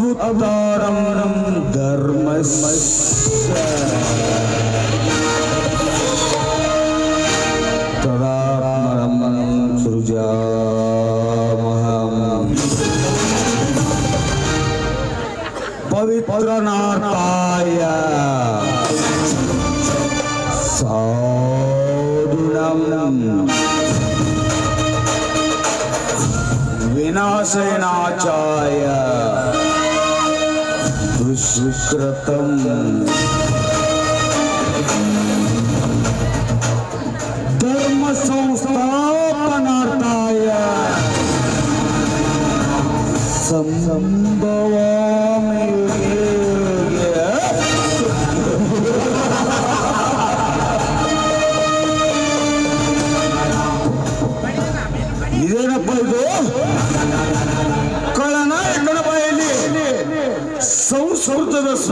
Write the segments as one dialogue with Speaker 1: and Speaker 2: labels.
Speaker 1: अवतारं धर्म तदात्मरमणं सृजामहम्। पवित्रनाथाय साधुनं। विनाशनाचाय സുക്രതം ധർമ്മ സംസ്ഥാപനാർത്ഥായ സംഭവ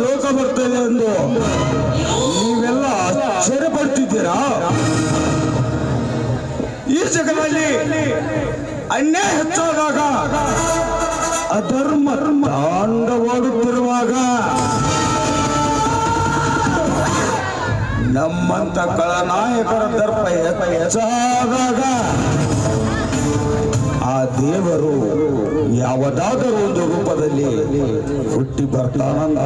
Speaker 1: ಶ್ಲೋಕ ಬರ್ತದೆ ಎಂದು ನೀವೆಲ್ಲ ಆಶ್ಚರ್ಯ ಪಡ್ತಿದ್ದೀರಾ ಈ ಜಗದಲ್ಲಿ ಅನ್ಯಾಯ ಹೆಚ್ಚಾದಾಗ ಅಧರ್ಮ ತಾಂಡವಾಡುತ್ತಿರುವಾಗ ನಮ್ಮಂತ ಕಳನಾಯಕರ ದರ್ಪ ಹೆಚ್ಚಾದಾಗ ಆ ದೇವರು ಯಾವುದಾದರೂ ಒಂದು ರೂಪದಲ್ಲಿ ಹುಟ್ಟಿ ಬರ್ತಾನಂತ.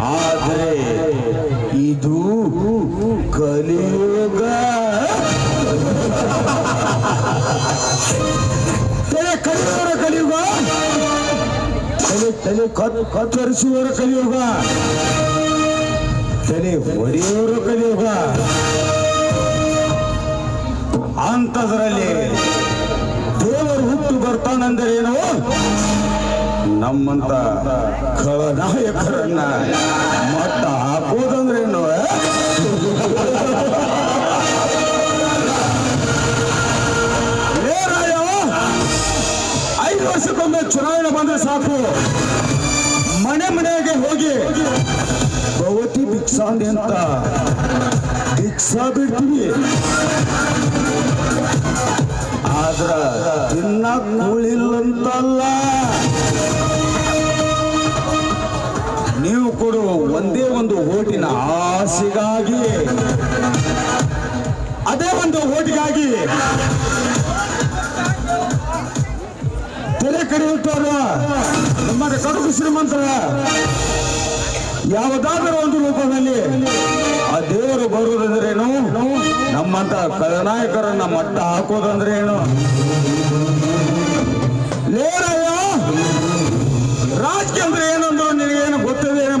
Speaker 1: ಆದರೆ ಇದು ಕಲಿಯುಗ. ಕಲಿಯುವರ ಕಲಿಯುಗ. ತಲೆ ತಲೆ ಕತ್ ಕತ್ತರಿಸುವವರ ಕಲಿಯುಗ. ತಲೆ ಹೊಡೆಯುವವರು ಕಲಿಯುಗ. ಅಂಥದ್ರಲ್ಲಿ ಹುಟ್ಟು ಬರ್ತಾನಂದರೇನು ನಮ್ಮಂತ ಖಳನಾಯಕರನ್ನ ಮಟ್ಟ ಹಾಕೋದಂದ್ರೇನು ಐದು ವರ್ಷಕ್ಕೊಮ್ಮೆ ಚುನಾವಣೆ ಬಂದ್ರೆ ಸಾಕು. ಮನೆ ಮನೆಗೆ ಹೋಗಿ ಭವತಿ ಭಿಕ್ಷಾಂದಿ ಅಂತ ಭಿಕ್ಷಾ ಬಿಡ್ತೀವಿ. ಓಟಿನ ಆಸೆಗಾಗಿ ಅದೇ ಒಂದು ಓಟಿಗಾಗಿ ತಲೆ ಕಡಿಯುತ್ತಾರ ನಮ್ಮ ಕಡುಗು ಶ್ರೀಮಂತರ. ಯಾವುದಾದರೂ ಒಂದು ರೂಪದಲ್ಲಿ ಆ ದೇವರು ಬರುವುದಂದ್ರೇನು? ನಮ್ಮಂತ ಕಳನಾಯಕರನ್ನ ಮಟ್ಟ ಹಾಕೋದಂದ್ರೇನು? ಲೇರಯ್ಯ ರಾಜಕೀಯ ಅಂದ್ರೆ ಏನಂದ್ರು ನಿನಗೇನು ಗೊತ್ತದೇನು?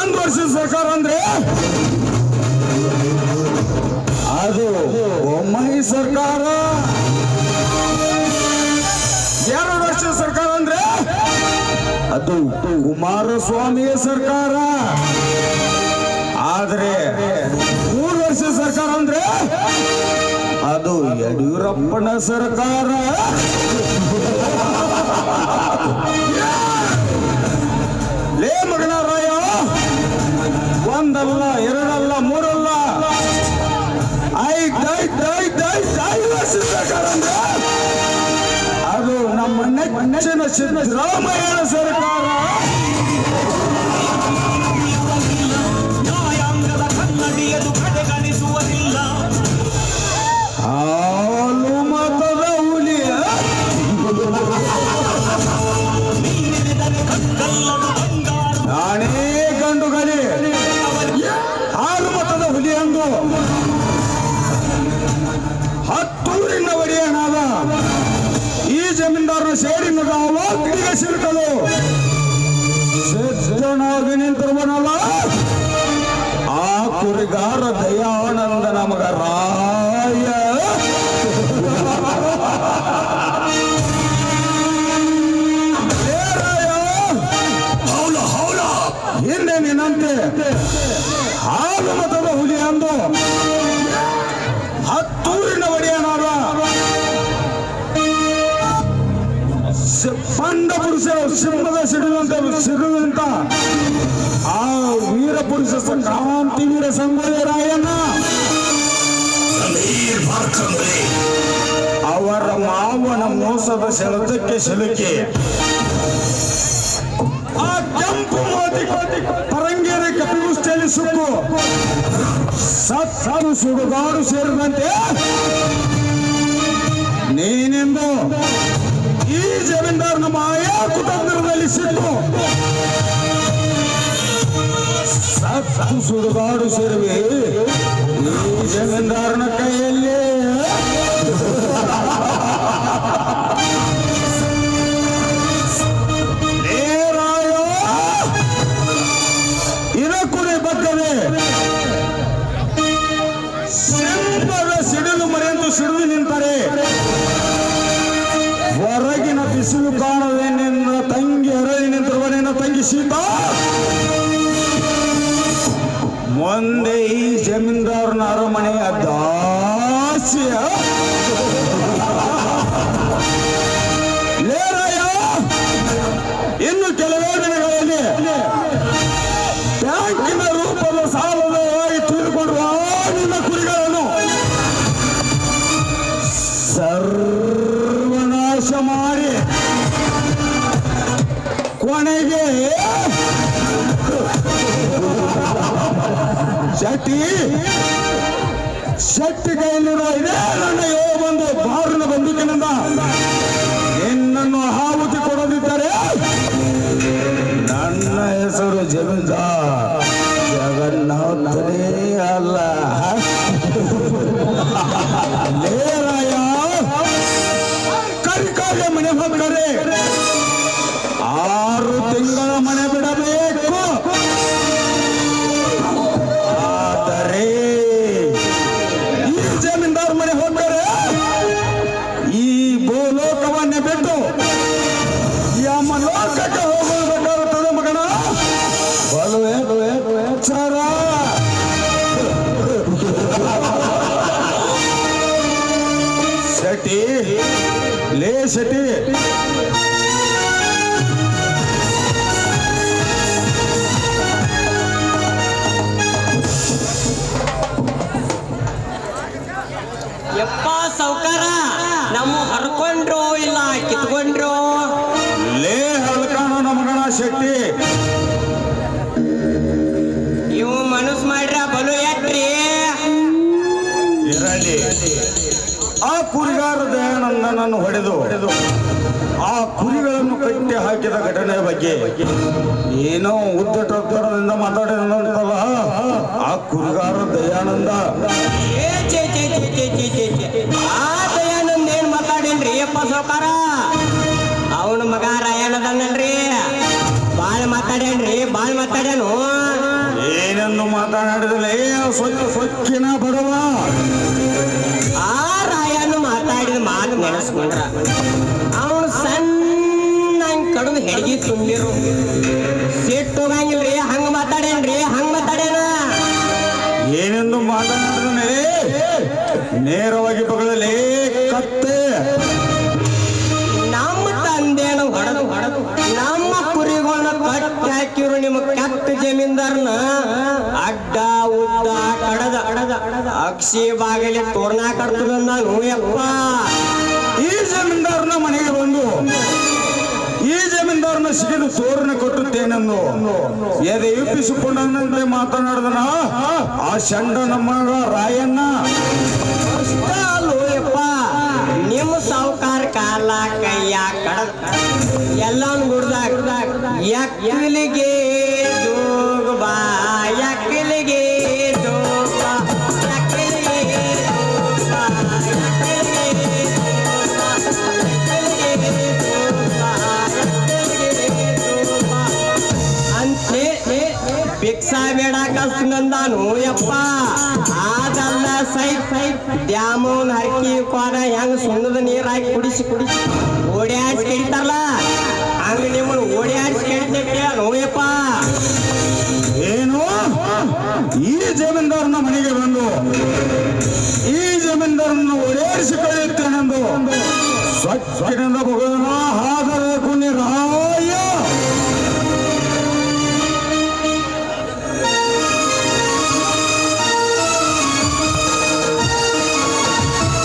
Speaker 1: ಒಂದ್ ವರ್ಷದ ಸರ್ಕಾರ ಅಂದ್ರೆ? ಅದು ಬೊಮ್ಮಾಯಿ ಸರ್ಕಾರ. ಎರಡು ವರ್ಷದ ಸರ್ಕಾರ ಅಂದ್ರೆ? ಅದು ಕುಮಾರಸ್ವಾಮಿಯ ಸರ್ಕಾರ. ಆದ್ರೆ ಮೂರು ವರ್ಷ ಸರ್ಕಾರ ಅಂದ್ರೆ? ಅದು ಯಡಿಯೂರಪ್ಪನ ಸರ್ಕಾರ. ಲೇ ಮಗನ ರಾಯ ಒಂದಲ್ಲ ಎರಡಲ್ಲ ಮೂರಲ್ಲ ಐದ್ ಐದ್ ಐದ್ ಐದ್ ಐದು ವರ್ಷದ ಸರ್ಕಾರ ಅಂದ್ರೆ ಅದು ನಮ್ಮ ನೆಚ್ಚಿನ ಸಿದ್ದರಾಮಯ್ಯನ ಸರ್ಕಾರ ಸೇರಿನದ ಅವ ಕಿಡಿಗೆ ಸಿಲುಕಲು. ಸಿದ್ಧನಾಗಿ ನಿಂತಿರುವನಲ್ಲ. ಆ ಕುರಿಗಾರ ದಯಾನಂದ ನಮಗ ರಾಯ, ಹಿಂದೆ ನಿನ್ನಂತೆ. ಹಾಲು ಮತದ ಹುಲಿ ಅಂದು ಹತ್ತೂರಿನ ಒಡೆಯನಾದ ಸಿಂಹದ ಸಿಡುವಂತ ಸಿಡುವಂತ ಆ ವೀರ ಪುರುಷ ಕ್ರಾಂತಿ ವೀರ
Speaker 2: ಸಂಗೊಳ್ಳಿರಾಯಣ್ಣ
Speaker 1: ಅವರ ಮಾವನ ಮೋಸದ ಸೆಳೆತಕ್ಕೆ ಸಿಲುಕಿ. ಆ ಕೆಂಪು ಮೋದಿ ಪರಂಗೇರಿ ಕಪಿಗುಷ್ಟಿಯಲ್ಲಿ ಸುಕ್ಕು. ಸತ್ತು ಸುಡುಗಾಡು ಸೇರಿದಂತೆ. ನೀನೆಂದು ಈ ಜಮೀನ್ದಾರ್ ನಮ್ಮ ಆಯಾ ಕುಟುಂಬದಲ್ಲಿ ಸತ್ತು ಸುಡುಗಾಡು ಸೇರುವೆ. ಈ ಜಮೀನ್ದಾರನ ಕೈಯಲ್ಲಿ. ಸಿಡಿಲು ಮರೆಯಂತೂ ಸಿಡಿದು ನಿಂತರೆ ಕಾಣದೆ ನಿನ್ನ ತಂಗಿ ಅರಳಿ ನಿಂತಿರುವ ನಿನ್ನ ತಂಗಿ ಸೀತಾ ಮುಂದೆ ಈ ಜಮೀನ್ದಾರನ ಅರಮನೆಯ ದಾಸ್ಯ ಶೆಟ್ಟಿ. ಶೆಟ್ಟಿ ಕೈಯಲ್ಲಿರುವ ಇದೇ ನನ್ನ ಯೋ ಬಂದು ಬಾರನ ಬಂದೂಕಿನಿಂದ ನಿನ್ನನ್ನು ಆಹುತಿ ಕೊಡದಿದ್ದರೆ ನನ್ನ ಹೆಸರು ಜಮೀನ್ದಾರ್ ಜಗನ್ನಾಥನೇ ಅಲ್ಲ. ಲೇರಾಯ. ಕರಿಕಾಯ ಮನೆ ಹೋಗ್ತಾರೆ ಎಚ್ಚರ ಸಟಿ ಲೇ ಸಟಿ
Speaker 3: ಯಪ್ಪ ಸೌಕಾರ ನಮ್ಮ ಹರ್ಕೊಂಡ್ರು ಇಲ್ಲ ಕಿತ್ಕೊಂಡ್ರು?
Speaker 1: ಲೇ ಹಲ್ಕಾಣ ನಮಗಣ ಶೆಟ್ಟಿ. ಕುರಿಗಾರ ದಯಾನಂದನನ್ನು ಹೊಡೆದು ಹೊಡೆದು ಆ ಕುರಿಗಳನ್ನು ಕಟ್ಟಿ ಹಾಕಿದ ಘಟನೆ ಬಗ್ಗೆ ಏನೋ ಉದ್ದಟದಿಂದ ಮಾತಾಡಿದಂತಲ್ಲ ಆ ಕುರಿಗಾರ ದಯಾನಂದ.
Speaker 3: ಆ ದಯಾನಂದ್ ಏನ್ ಮಾತಾಡೇನ್ರಿ ಅಪ್ಪ ಸೌಕಾರ ಅವನ ಮಗ ರಾಯಣ್ಣದನ್ನಲ್ರಿ ಬಾಳ್ ಮಾತಾಡೇನ್ರಿ ಬಾಳ್ ಮಾತಾಡ್ಯಾನು.
Speaker 1: ಏನನ್ನು ಮಾತಾಡಿದ್ರೆ ಸ್ವಚ್ಛ ಸ್ವಚ್ಛಿನ ಬಡವ.
Speaker 3: ನೆನೆಸ್ಕೊಂಡ್ರ ಅವನು ಸಣ್ಣ ಕಡದು ಹೆಡ್ಗಿ ತುಂಬಿರು. ಸಿಟ್ಟು ಹೋಗಂಗಿಲ್ರಿ ಹಂಗ ಮಾತಾಡೇನ್ರಿ ಹಂಗ ಮಾತಾಡ್ಯಾನ
Speaker 1: ಏನೆಂದು ಮಾತನಾಡಿದನೇ ನೇರವಾಗಿ ಬಗಳಲ್ಲಿ ಕತ್ತೆ.
Speaker 3: ನಮ್ಮ ತಂದೆನ ಹೊಡೆದು ಹೊಡೆದು ನಮ್ಮ ಕುರಿಗಳನ್ನ ಕಟ್ಟಿ ಹಾಕಿರು ನಿಮ್ಮ ಕೆಟ್ಟ ಜಮೀನ್ದಾರನ. ಅಡ್ಡ ಉದ್ದ ಕಡದ ಅಡದ ಅಕ್ಷಿ ಬಾಗಿಲಿ ತೋರ್ನಾ ಕಡ್ತದ ನಾನು. ಯಪ್ಪ.
Speaker 1: ಈ ಜಮೀನ್ದಾರನ ಮನೆಗೆ ಬಂದು, ಈ ಜಮೀನ್ದಾರನ ಸಿಗಿದು ತೋರಣ ಕೊಟ್ಟುತ್ತೇನೆಂದು ಎದೆ ಇಪ್ಪಿಸಿಕೊಂಡಂತೆ ಮಾತನಾಡಿದನ ಆ ಶಂಡ ನಮ್ಮ ರಾಯಣ್ಣ.
Speaker 3: ನಿಮ್ಮ ಸಾವುಕಾರ ಕಾಲ, ಕೈಯ ಕಡ ಎಲ್ಲಾನು ಗುಡ್ದಾಗ ಎಕ್ಕಲಿಗೆ ಭಿಕ್ಷಾ ಬೇಡಾಕಸ್ನಂದಾನು ಯಪ್ಪ. ಅದಲ್ಲ ಸೈ ಸೈ ಡ್ಯಾಮೋನ್ ಹರಕಿ ಕೋನ ಹೆಂಗ್ ಸುಣ್ಣದ ನೀರ್ ಹಾಕಿ ಕುಡಿಸಿ ಕುಡಿಸಿ. ಓಡ್ಯಾಡ್ಸಿ ಕೆಡಿತಾರಲ್ಲ ಹಂಗ ನಿಮ್ಮನ್ನ ಓಡ್ಯಾಡ್ಸಿ ಕೆಡಿತೈತೆ ನೋಯಪ್ಪ
Speaker 1: ಏನು? ಈ ಜಮೀನ್ದಾರನ ಮನೆಗೆ ಬಂದು, ಈ ಜಮೀನ್ದಾರನ್ನು ಓಡಾಡಿಸಿ ಕಳೆಯುತ್ತೇನೆಂದು ಸ್ವಚ್ಛ ಭಗವಂತ